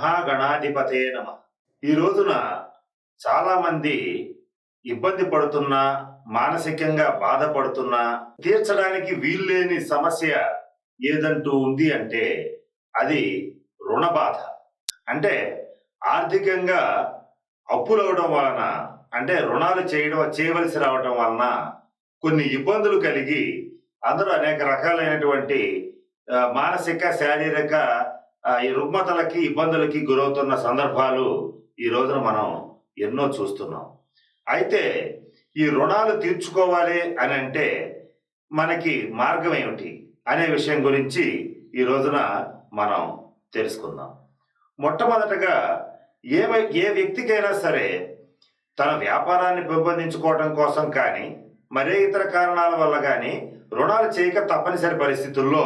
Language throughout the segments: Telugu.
మహాగణాధిపతే నమ. ఈ రోజున చాలా మంది ఇబ్బంది పడుతున్నా మానసికంగా బాధపడుతున్నా తీర్చడానికి వీల్లేని సమస్య ఏదంటూ ఉంది అంటే అది రుణ బాధ. అంటే ఆర్థికంగా అప్పులవడం వలన అంటే రుణాలు చేయడం చేయవలసి రావడం వలన కొన్ని ఇబ్బందులు కలిగి అందరూ అనేక రకాలైనటువంటి మానసిక శారీరక ఈ రుగ్మతలకి ఇబ్బందులకి గురవుతున్న సందర్భాలు ఈ రోజున మనం ఎన్నో చూస్తున్నాం. అయితే ఈ రుణాలు తీర్చుకోవాలి అని అంటే మనకి మార్గం ఏమిటి అనే విషయం గురించి ఈ రోజున మనం తెలుసుకుందాం. మొట్టమొదటగా ఏ ఏ వ్యక్తికైనా సరే తన వ్యాపారాన్ని పెంపొందించుకోవడం కోసం కానీ మరే ఇతర కారణాల వల్ల కానీ రుణాలు చేయక తప్పనిసరి పరిస్థితుల్లో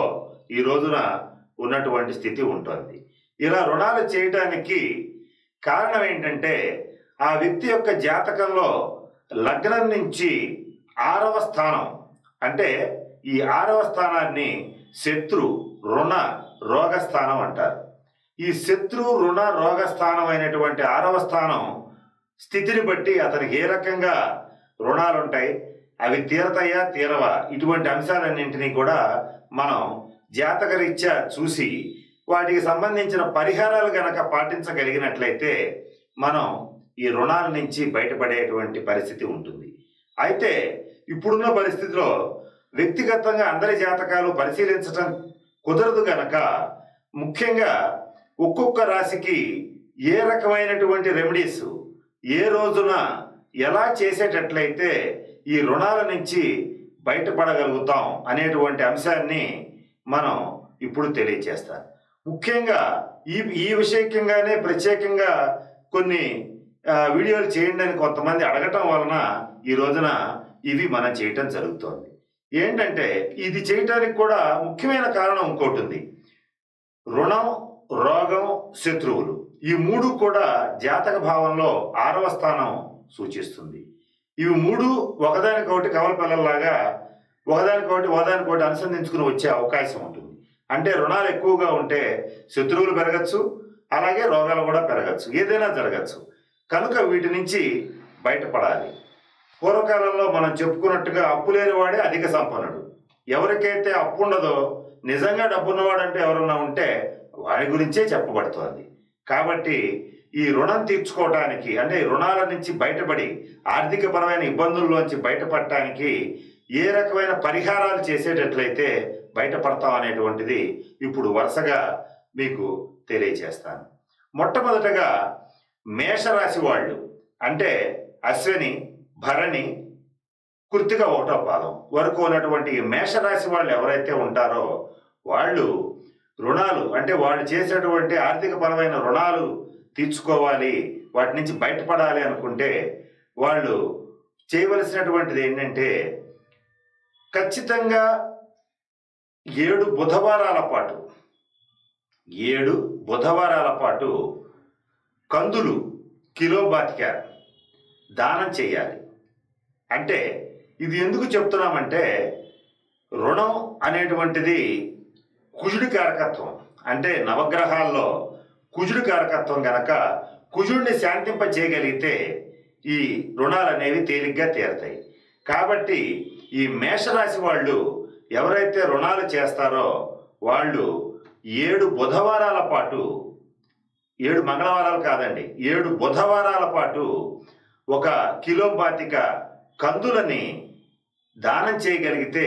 ఈ రోజున ఉన్నటువంటి స్థితి ఉంటుంది. ఇలా రుణాలు చేయటానికి కారణం ఏంటంటే ఆ వ్యక్తి యొక్క జాతకంలో లగ్నం నుంచి ఆరవ స్థానం అంటే ఈ ఆరవ స్థానాన్ని శత్రు రుణ రోగస్థానం అంటారు. ఈ శత్రు రుణ రోగస్థానం అయినటువంటి ఆరవ స్థానం స్థితిని బట్టి అతనికి ఏ రకంగా రుణాలుంటాయి? అవి తీరతాయా తీరవా? ఇటువంటి అంశాలన్నింటినీ కూడా మనం జాతకరీత్యా చూసి వాటికి సంబంధించిన పరిహారాలు గనక పాటించగలిగినట్లయితే మనం ఈ రుణాల నుంచి బయటపడేటువంటి పరిస్థితి ఉంటుంది. అయితే ఇప్పుడున్న పరిస్థితిలో వ్యక్తిగతంగా అందరి జాతకాలు పరిశీలించడం కుదరదు గనక ముఖ్యంగా ఒక్కొక్క రాశికి ఏ రకమైనటువంటి రెమెడీస్ ఏ రోజున ఎలా చేసేటట్లయితే ఈ రుణాల నుంచి బయటపడగలుగుతాం అనేటువంటి అంశాన్ని మనం ఇప్పుడు తెలియచేస్తాను. ముఖ్యంగా ఈ ఈ విషయకంగానే ప్రత్యేకంగా కొన్ని వీడియోలు చేయండి అని కొంతమంది అడగటం వలన ఈ రోజున ఇవి మనం చేయటం జరుగుతోంది. ఏంటంటే ఇది చేయటానికి కూడా ముఖ్యమైన కారణం ఇంకోటి ఉంది. రుణం రోగం శత్రువులు ఈ మూడు కూడా జాతక భావంలో ఆరవ స్థానం సూచిస్తుంది. ఇవి మూడు ఒకదానికొకటి కవల పిల్లల్లాగా ఒకదానికొకటి ఒకదానికొకటి అనుసంధించుకుని వచ్చే అవకాశం ఉంటుంది. అంటే రుణాలు ఎక్కువగా ఉంటే శత్రువులు పెరగచ్చు అలాగే రోగాలు కూడా పెరగచ్చు ఏదైనా జరగచ్చు. కనుక వీటి నుంచి బయటపడాలి. పూర్వకాలంలో మనం చెప్పుకున్నట్టుగా అప్పు లేని వాడే అధిక సంపన్నుడు. ఎవరికైతే అప్పు ఉండదో నిజంగా డబ్బున్నవాడంటే ఎవరన్నా ఉంటే వారి గురించే చెప్పబడుతోంది. కాబట్టి ఈ రుణం తీర్చుకోవటానికి అంటే రుణాల నుంచి బయటపడి ఆర్థికపరమైన ఇబ్బందుల్లోంచి బయటపడటానికి ఏ రకమైన పరిహారాలు చేసేటట్లయితే బయటపడతాం అనేటువంటిది ఇప్పుడు వరుసగా మీకు తెలియచేస్తాను. మొట్టమొదటగా మేషరాశి వాళ్ళు అంటే అశ్విని భరణి కృతిక ఒకటో పాదం వరకు ఉన్నటువంటి మేషరాశి వాళ్ళు ఎవరైతే ఉంటారో వాళ్ళు రుణాలు అంటే వాళ్ళు చేసేటువంటి ఆర్థిక పరమైన రుణాలు తీర్చుకోవాలి వాటి నుంచి బయటపడాలి అనుకుంటే వాళ్ళు చేయవలసినటువంటిది ఏంటంటే ఖచ్చితంగా ఏడు బుధవారాల పాటు ఏడు బుధవారాల పాటు కందులు కిలో బాతిక దానం చేయాలి. అంటే ఇది ఎందుకు చెప్తున్నామంటే రుణం అనేటువంటిది కుజుడి కారకత్వం. అంటే నవగ్రహాల్లో కుజుడి కారకత్వం గనక కుజుడిని శాంతింప చేయగలిగితే ఈ రుణాలు అనేవి తేలిగ్గా తీరతాయి. కాబట్టి ఈ మేషరాశి వాళ్ళు ఎవరైతే రుణాలు చేస్తారో వాళ్ళు ఏడు బుధవారాల పాటు ఏడు మంగళవారాలు కాదండి ఏడు బుధవారాల పాటు ఒక కిలో బాతిక కందులని దానం చేయగలిగితే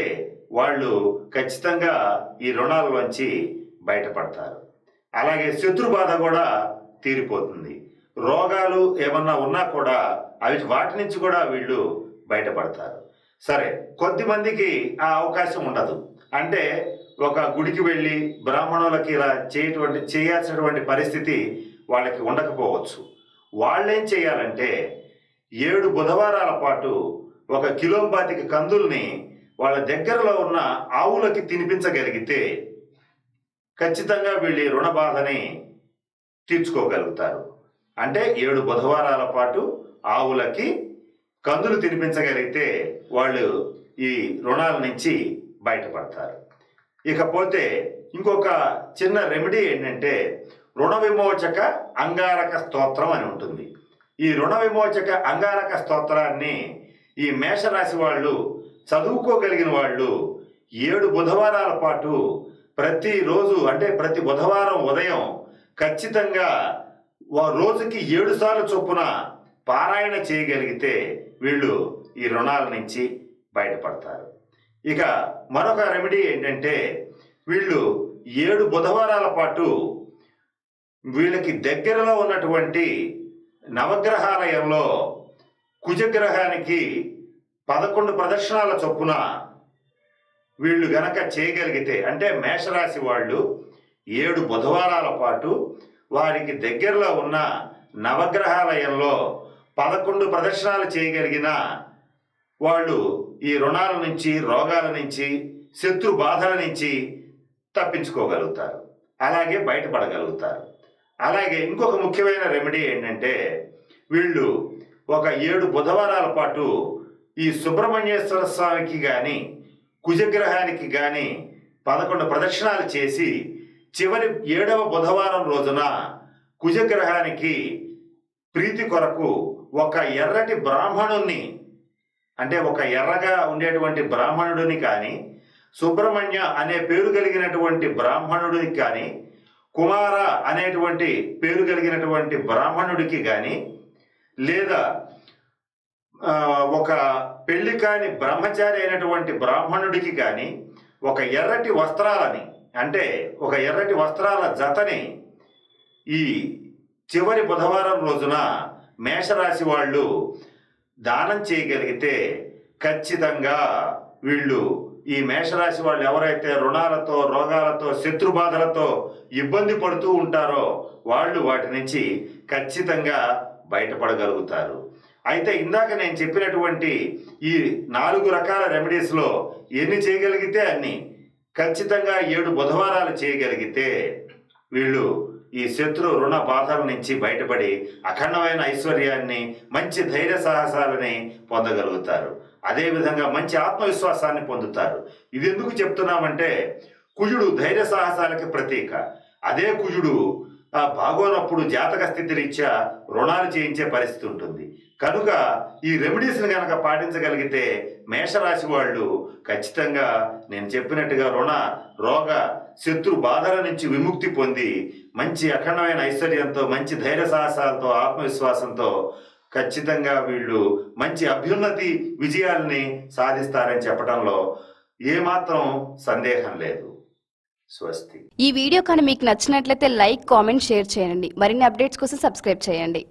వాళ్ళు ఖచ్చితంగా ఈ రుణాలలోంచి బయటపడతారు. అలాగే శత్రు బాధ కూడా తీరిపోతుంది. రోగాలు ఏమన్నా ఉన్నా కూడా అవి వాటి నుంచి కూడా వీళ్ళు బయటపడతారు. సరే కొద్ది మందికి ఆ అవకాశం ఉండదు. అంటే ఒక గుడికి వెళ్ళి బ్రాహ్మణులకి ఇలా చేయటువంటి చేయాల్సినటువంటి పరిస్థితి వాళ్ళకి ఉండకపోవచ్చు. వాళ్ళేం చేయాలంటే ఏడు బుధవారాల పాటు ఒక కిలో కందుల్ని వాళ్ళ దగ్గరలో ఉన్న ఆవులకి తినిపించగలిగితే ఖచ్చితంగా వీళ్ళు రుణ బాధని తీర్చుకోగలుగుతారు. అంటే ఏడు బుధవారాల పాటు ఆవులకి కందులు తినిపించగలిగితే వాళ్ళు ఈ రుణాల నుంచి బయటపడతారు. ఇకపోతే ఇంకొక చిన్న రెమెడీ ఏంటంటే రుణ విమోచక అంగారక స్తోత్రం అని ఉంటుంది. ఈ రుణ విమోచక అంగారక స్తోత్రాన్ని ఈ మేషరాశి వాళ్ళు చదువుకోగలిగిన వాళ్ళు ఏడు బుధవారాల పాటు ప్రతిరోజు అంటే ప్రతి బుధవారం ఉదయం ఖచ్చితంగా రోజుకి ఏడు సార్లు చొప్పున పారాయణ చేయగలిగితే వీళ్ళు ఈ రుణాల నుంచి బయటపడతారు. ఇక మరొక రెమెడీ ఏంటంటే వీళ్ళు ఏడు బుధవారాల పాటు వీళ్ళకి దగ్గరలో ఉన్నటువంటి నవగ్రహాలయంలో కుజగ్రహానికి పదకొండు ప్రదర్శనాల చొప్పున వీళ్ళు గనక చేయగలిగితే అంటే మేషరాశి వాళ్ళు ఏడు బుధవారాల పాటు వారికి దగ్గరలో ఉన్న నవగ్రహాలయంలో పదకొండు ప్రదర్శనలు చేయగలిగిన వాళ్ళు ఈ రుణాల నుంచి రోగాల నుంచి శత్రు బాధల నుంచి తప్పించుకోగలుగుతారు. అలాగే బయటపడగలుగుతారు. అలాగే ఇంకొక ముఖ్యమైన రెమెడీ ఏంటంటే వీళ్ళు ఒక ఏడు బుధవారాల పాటు ఈ సుబ్రహ్మణ్యేశ్వర స్వామికి కానీ కుజగ్రహానికి కానీ పదకొండు ప్రదక్షిణాలు చేసి చివరి ఏడవ బుధవారం రోజున కుజగ్రహానికి ప్రీతి కొరకు ఒక ఎర్రటి బ్రాహ్మణుణ్ణి అంటే ఒక ఎర్రగా ఉండేటువంటి బ్రాహ్మణుడిని కానీ సుబ్రహ్మణ్య అనే పేరు కలిగినటువంటి బ్రాహ్మణుడికి కానీ కుమార అనేటువంటి పేరు కలిగినటువంటి బ్రాహ్మణుడికి కానీ లేదా ఒక పెళ్ళి కాని బ్రహ్మచారి అయినటువంటి బ్రాహ్మణుడికి కానీ ఒక ఎర్రటి వస్త్రాలని అంటే ఒక ఎర్రటి వస్త్రాల జతని ఈ చివరి బుధవారం రోజున మేషరాశి వాళ్ళు దానం చేయగలిగితే ఖచ్చితంగా వీళ్ళు ఈ మేషరాశి వాళ్ళు ఎవరైతే రుణాలతో రోగాలతో శత్రు బాధలతో ఇబ్బంది పడుతూ ఉంటారో వాళ్ళు వాటి నుంచి ఖచ్చితంగా బయటపడగలుగుతారు. అయితే ఇందాక నేను చెప్పినటువంటి ఈ నాలుగు రకాల రెమెడీస్లో ఎన్ని చేయగలిగితే అన్ని? ఖచ్చితంగా ఏడు బుధవారాలు చేయగలిగితే వీళ్ళు ఈ శత్రు రుణ బాధల నుంచి బయటపడి అఖండమైన ఐశ్వర్యాన్ని మంచి ధైర్య సాహసాలని పొందగలుగుతారు. అదేవిధంగా మంచి ఆత్మవిశ్వాసాన్ని పొందుతారు. ఇది ఎందుకు చెప్తున్నామంటే కుజుడు ధైర్య సాహసాలకి ప్రతీక. అదే కుజుడు ఆ బాగోనప్పుడు జాతక స్థితి రీత్యా రుణాలు చేయించే పరిస్థితి ఉంటుంది. కనుక ఈ రెమెడీస్ని కనుక పాటించగలిగితే మేషరాశి వాళ్ళు ఖచ్చితంగా నేను చెప్పినట్టుగా రుణ రోగ శత్రు బాధల నుంచి విముక్తి పొంది మంచి అఖండమైన ఐశ్వర్యంతో మంచి ధైర్య సాహసాలతో ఆత్మవిశ్వాసంతో ఖచ్చితంగా వీళ్ళు మంచి అభ్యున్నతి విజయాల్ని సాధిస్తారని చెప్పడంలో ఏమాత్రం సందేహం లేదు. స్వస్తి. ఈ వీడియో కానీ మీకు నచ్చినట్లయితే లైక్ కామెంట్ షేర్ చేయండి. మరిన్ని అప్డేట్స్ కోసం సబ్స్క్రైబ్ చేయండి.